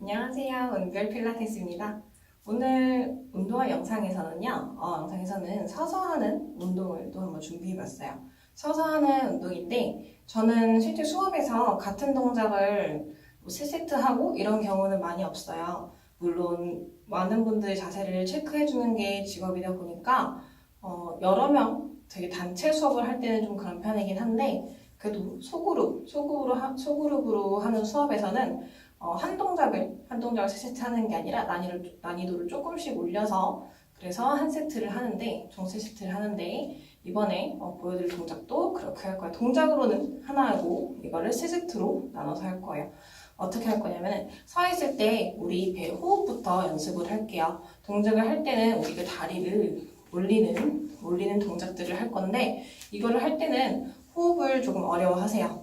안녕하세요. 은별 필라테스입니다. 오늘 운동화 영상에서는요, 어, 영상에서는 서서 하는 운동을 또 한번 준비해봤어요. 서서 하는 운동인데, 저는 실제 수업에서 같은 동작을 뭐 3세트 하고 이런 경우는 많이 없어요. 물론, 많은 분들의 자세를 체크해주는 게 직업이다 보니까, 어, 여러 명 되게 단체 수업을 할 때는 좀 그런 편이긴 한데, 그래도 소그룹, 소그룹으로, 하- 소그룹으로 하는 수업에서는 어, 한 동작을 한 동작을 세 세트 하는 게 아니라 난이도를, 난이도를 조금씩 올려서 그래서 한 세트를 하는데 총 세 세트를 하는데 이번에 어, 보여드릴 동작도 그렇게 할 거예요. 동작으로는 하나 하고 이거를 세 세트로 나눠서 할 거예요. 어떻게 할 거냐면은 서 있을 때 우리 배 호흡부터 연습을 할게요. 동작을 할 때는 우리가 다리를 올리는 올리는 동작들을 할 건데 이거를 할 때는 호흡을 조금 어려워하세요.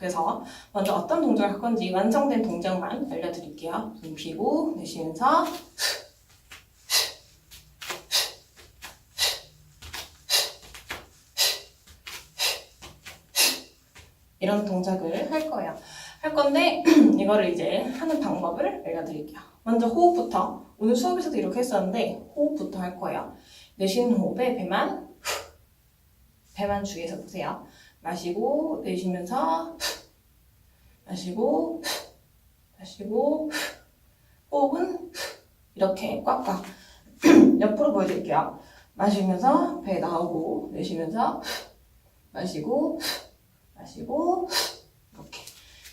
그래서 먼저 어떤 동작을 할 건지 완성된 동작만 알려드릴게요. 숨 피고 내쉬면서 이런 동작을 할 거예요. 할 건데 이거를 이제 하는 방법을 알려드릴게요. 먼저 호흡부터 오늘 수업에서도 이렇게 했었는데 호흡부터 할 거예요. 내쉬는 호흡에 배만 후, 배만 주위에서 보세요. 마시고 내쉬면서 마시고 마시고 호흡은 이렇게 꽉꽉 옆으로 보여드릴게요. 마시면서 배 나오고 내쉬면서 마시고 마시고 이렇게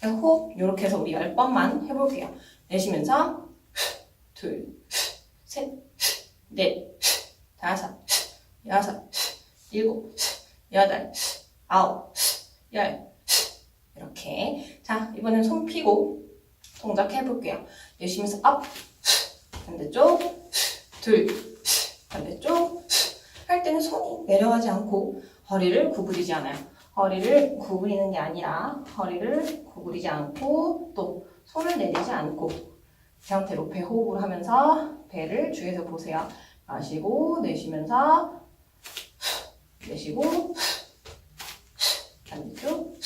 호흡 이렇게 해서 우리 열 번만 해볼게요. 내쉬면서 둘, 셋, 넷, 다섯, 여섯, 일곱, 여덟, 아홉, 열. 이렇게. 자 이번엔 손 피고 동작 해볼게요. 내쉬면서 업 반대쪽. 둘. 반대쪽. 할 때는 손이 내려가지 않고 허리를 구부리지 않아요. 허리를 구부리는 게 아니라 허리를 구부리지 않고 또 손을 내리지 않고 이 상태로 배 호흡을 하면서 배를 주위에서 보세요. 마시고 내쉬면서 내쉬고 반대쪽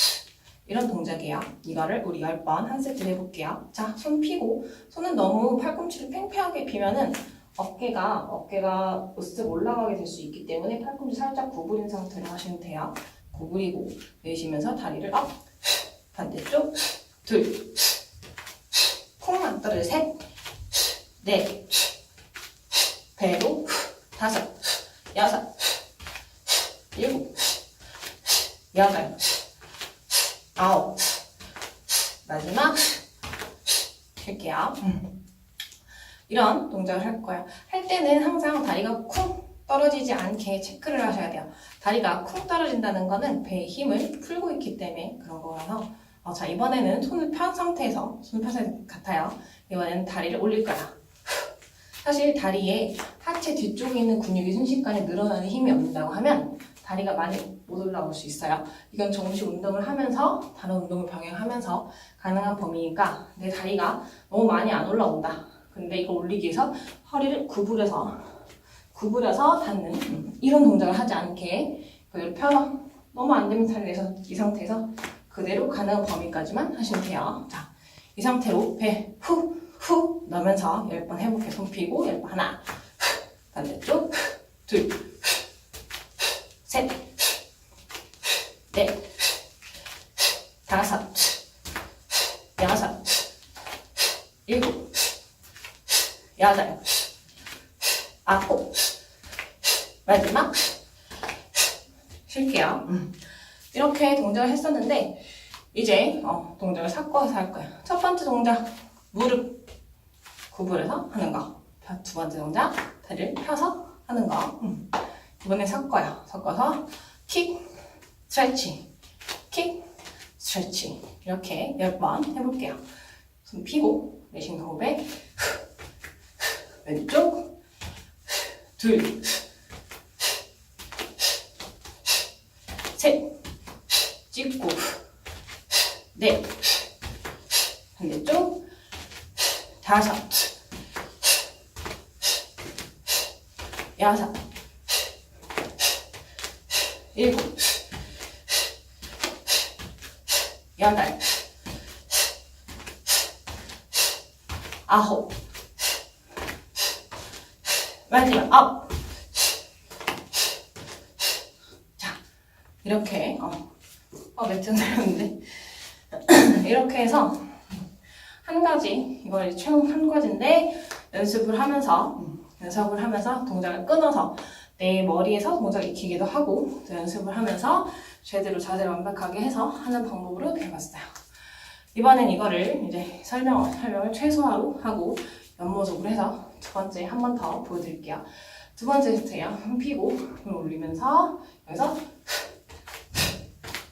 이런 동작이에요. 이거를 우리 10번 한 세트 해볼게요. 자, 손 피고 손은 너무 팔꿈치를 팽팽하게 피면은 어깨가 어깨가 으쓱 올라가게 될 수 있기 때문에 팔꿈치 살짝 구부린 상태로 하시면 돼요. 구부리고 내쉬면서 다리를 업 반대쪽 둘 콩만 떨어져 셋넷 배로 다섯 여섯 일곱 여덟 아홉 마지막 쉴게요. 음. 이런 동작을 할 거예요. 할 때는 항상 다리가 쿵 떨어지지 않게 체크를 하셔야 돼요. 다리가 쿵 떨어진다는 거는 배의 힘을 풀고 있기 때문에 그런 거라서 어, 자 이번에는 손을 편 상태에서 손을 편 상태 같아요. 이번에는 다리를 올릴 거야. 사실 다리에 하체 뒤쪽에 있는 근육이 순식간에 늘어나는 힘이 없는다고 하면 다리가 많이 못 올라올 수 있어요. 이건 정식 운동을 하면서 다른 운동을 병행하면서 가능한 범위니까 내 다리가 너무 많이 안 올라온다. 근데 이걸 올리기 위해서 허리를 구부려서 구부려서 닿는 음, 이런 동작을 하지 않게 그대로 펴서 너무 안 되면 다리에서 이 상태에서 그대로 가능한 범위까지만 하시면 돼요. 자, 이 상태로 배 후 후 넣으면서 10번 해볼게요. 손 피고 10번 하나 반대쪽 둘 셋, 넷, 다섯, 여섯, 일곱, 여덟, 아홉, 마지막 쉴게요. 음. 이렇게 동작을 했었는데 이제 어, 동작을 섞어서 할 거예요. 첫 번째 동작 무릎 구부려서 하는 거. 두 번째 동작 다리를 펴서 하는 거. 음. 이번에 섞어요. 섞어서 킥, 스트레칭, 킥, 스트레칭 이렇게 10번 해볼게요. 손 피고 내쉬는 호흡에 왼쪽 둘, 셋, 찍고 넷, 반대쪽 다섯, 여섯 일곱, 여덟, 아홉. 마지막 업. 자, 이렇게 어, 어 매트 내렸는데 이렇게 해서 한 가지 이걸 총한 가지인데 연습을 하면서 음, 연습을 하면서 동작을 끊어서 내 머리에서 동작을 익히기도 하고 또 연습을 하면서 제대로 자세를 완벽하게 해서 하는 방법으로 배워봤어요. 이번엔 이거를 이제 설명, 설명을 최소화로 하고 연모습으로 해서 두 번째 한 번 더 보여드릴게요. 두 번째. 힘 피고 힘을 올리면서 여기서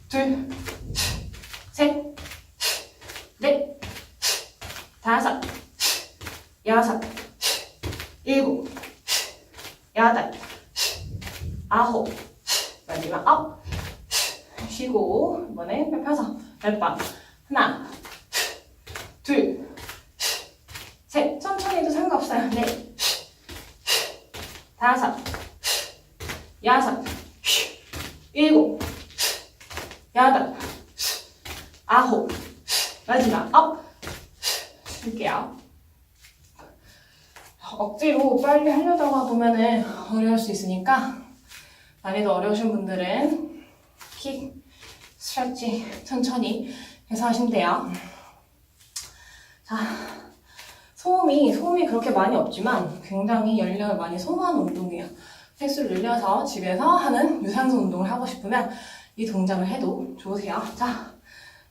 둘, 셋, 넷, 다섯, 여섯, 일곱, 여덟, 아홉, 마지막 업. 쉬고 이번엔 뼈 펴서 열 번. 하나, 둘, 상관없어요. 넷, 다섯, 여섯, 일곱, 여덟, 아홉, 마지막 업. 쉴게요. 억지로 빨리 하려다가 보면은 어려울 수 있으니까 난이도 어려우신 분들은 킥, 스트레칭 천천히 해서 하시면 돼요. 자, 소음이 소음이 그렇게 많이 없지만 굉장히 열량을 많이 소모하는 운동이에요. 횟수를 늘려서 집에서 하는 유산소 운동을 하고 싶으면 이 동작을 해도 좋으세요. 자,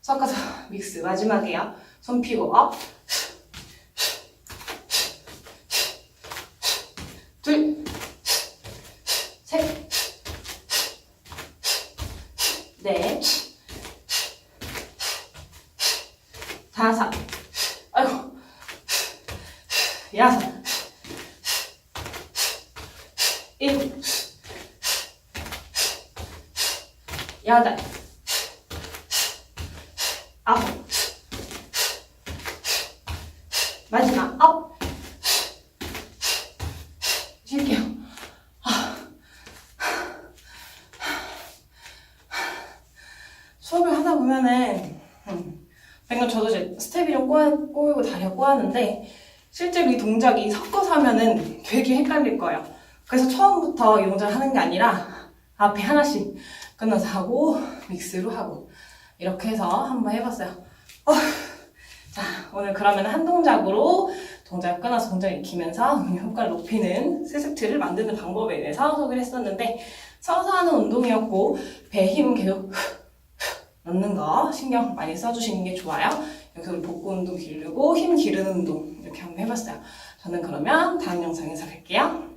섞어서 믹스 마지막이에요. 손 피고 업. 둘, 셋, 넷, 다섯, 여섯, 일곱, 여덟, 마지막 업. 쉴게요. 수업을 하다 보면은 음, 방금 저도 이제 스텝이 좀 꼬여, 꼬였는데 실제로 이 동작이 섞어서 하면은 되게 헷갈릴 거예요. 그래서 처음부터 이 동작을 하는 게 아니라 앞에 하나씩 끊어서 하고 믹스로 하고 이렇게 해서 한번 해봤어요. 어, 자 오늘 그러면 한 동작으로 동작을 끊어서 동작을 익히면서 효과를 높이는 세세트를 만드는 방법에 대해서 소개를 했었는데 서서 하는 운동이었고 배 힘 계속 넣는 거 신경 많이 써주시는 게 좋아요. 우리 복부 운동 기르고 힘 기르는 운동 이렇게 한번 해봤어요. 저는 그러면 다음 영상에서 뵐게요.